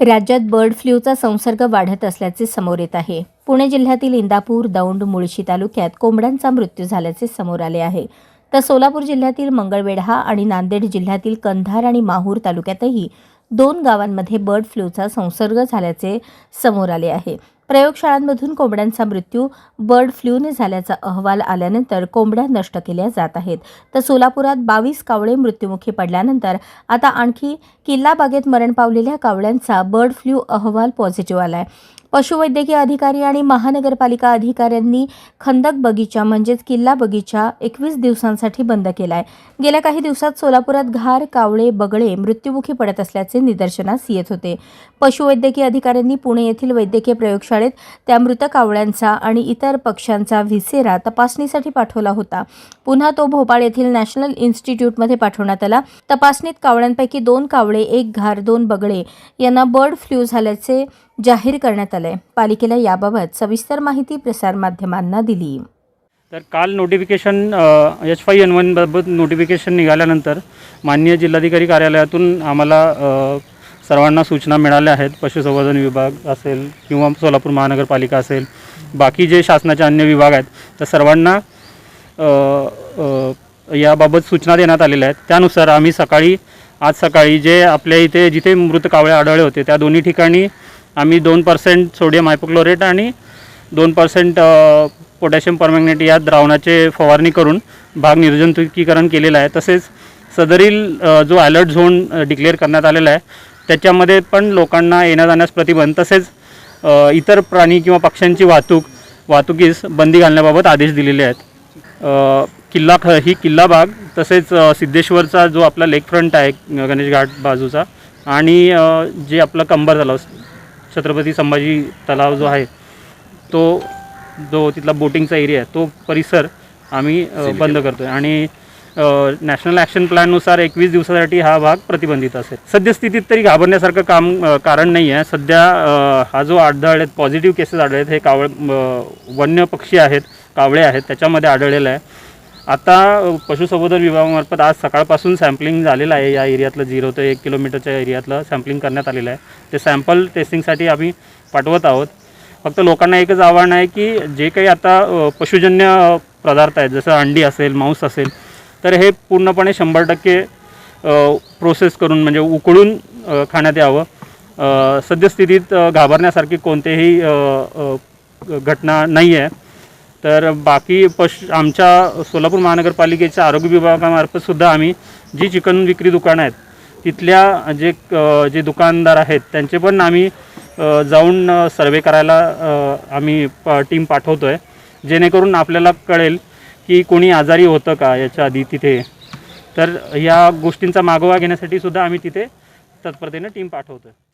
राज्यात बर्ड फ्ल्यूचा संसर्ग वाढत असल्याचे समोर येत आहे. पुणे जिल्ह्यातील इंदापूर दौंड मुळशी तालुक्यात कोंबड्यांचा मृत्यू झाल्याचे समोर आले आहे. तर सोलापूर जिल्ह्यातील मंगळवेढा आणि नांदेड जिल्ह्यातील कंधार आणि माहूर तालुक्यातही दोन गावांमध्ये बर्ड फ्लूचा संसर्ग झाल्याचे समोर आले आहे. प्रयोगशाळांमधून कोंबड्यांचा मृत्यू बर्ड फ्लूने झाल्याचा अहवाल आल्यानंतर कोंबड्या नष्ट केल्या जात आहेत. तर सोलापुरात बावीस कावळे मृत्युमुखी पडल्यानंतर आता आणखी किल्ला बागेत मरण पावलेल्या कावळ्यांचा बर्ड फ्लू अहवाल पॉझिटिव्ह आला आहे पशुवैद्यकीय अधिकारी आणि महानगरपालिका अधिकाऱ्यांनी खंदक बगीचा म्हणजेच किल्ला बगीचा एकवीस दिवसांसाठी बंद केला आहे गेल्या काही दिवसात सोलापुरात घार कावळे बगळे मृत्युमुखी पडत असल्याचे निदर्शनास येत होते. पशुवैद्यकीय अधिकाऱ्यांनी पुणे येथील वैद्यकीय प्रयोगशाळेत त्या मृत कावळ्यांचा आणि इतर पक्ष्यांचा व्हिसेरा तपासणीसाठी पाठवला होता. पुन्हा तो भोपाळ येथील नॅशनल इन्स्टिट्यूटमध्ये पाठवण्यात आला. तपासणीत कावळ्यांपैकी दोन कावळे एक घार दोन बगळे यांना बर्ड फ्लू झाल्याचे जाहीर करण्यात आले पालिकेला याबाबत सविस्तर माहिती प्रसारमाध्यमांना दिली. तर काल नोटिफिकेशन एच फाय एन वनबाबत नोटिफिकेशन निघाल्यानंतर माननीय जिल्हाधिकारी कार्यालयातून आम्हाला सर्वांना सूचना मिळाल्या आहेत. पशुसंवर्धन विभाग असेल किंवा सोलापूर महानगरपालिका असेल बाकी जे शासनाचे अन्य विभाग आहेत त्या सर्वांना याबाबत सूचना देण्यात आलेल्या आहेत. त्यानुसार आम्ही सकाळी आज सकाळी जे आपल्या इथे जिथे मृत कावळे आढळले होते त्या दोन्ही ठिकाणी आम्ही दोन पर्सेंट सोडियम हायपोक्लोरेट आणि दोन पर्सेंट पोटॅशियम परमॅग्नेट या द्रावणाचे फवारणी करून भाग निर्जंतुकीकरण केलेलं आहे. तसेच सदरील जो अलर्ट झोन डिक्लेअर करण्यात आलेला आहे त्याच्यामध्ये पण लोकांना येण्या जाण्यास प्रतिबंध. तसेच इतर प्राणी किंवा पक्ष्यांची वाहतूक वाहतुकीस बंदी घालण्याबाबत आदेश दिलेले आहेत. किल्ला ख ही किल्ला बाग तसेच सिद्धेश्वरचा जो आपला लेक फ्रंट आहे गणेश घाट बाजूचा आणि जे आपलं कंबर झालं छत्रपती संभाजी तलाव जो आहे तो जो तिथला बोटिंगचा एरिया आहे तो परिसर आम्ही बंद करतो आहे आणि नॅशनल ॲक्शन प्लॅननुसार एकवीस दिवसासाठी हा भाग प्रतिबंधित असेल. सद्यस्थितीत तरी घाबरण्यासारखं काम कारण नाही आहे. सध्या हा जो आढळलेत पॉझिटिव्ह केसेस आढळलेत हे कावळ वन्य पक्षी आहेत कावळे आहेत त्याच्यामध्ये आढळलेलं आहे. आता पशुसंवर्धन विभागामार्फत आज सकाळपासून सॅम्पलिंग झालेलं आहे. या एरियातलं झिरो ते एक किलोमीटरच्या एरियातलं सॅम्पलिंग करण्यात आलेलं आहे. ते सॅम्पल टेस्टिंगसाठी आम्ही पाठवत आहोत. फक्त लोकांना एकच आव्हान आहे की जे काही आता पशुजन्य पदार्थ आहेत जसं अंडी असेल मांस असेल तर हे पूर्णपणे शंभर टक्के प्रोसेस करून म्हणजे उकळून खाण्यात यावं. सद्यस्थितीत घाबरण्यासारखी कोणतेही घटना नाही आहे तर बाकी पश आमच्या सोलापूर महानगरपालिकेच्या आरोग्य विभागामार्फत सुद्धा आम्ही जी चिकन विक्री दुकानं आहेत तिथल्या जे जे दुकानदार आहेत त्यांचे पण आम्ही जाऊन सर्वे करायला आम्ही प टीम पाठवतो आहे जेणेकरून आपल्याला कळेल की कोणी आजारी होतं का याच्या आधी तिथे. तर या गोष्टींचा मागोवा घेण्यासाठी सुद्धा आम्ही तिथे तत्परतेनं टीम पाठवतो आहे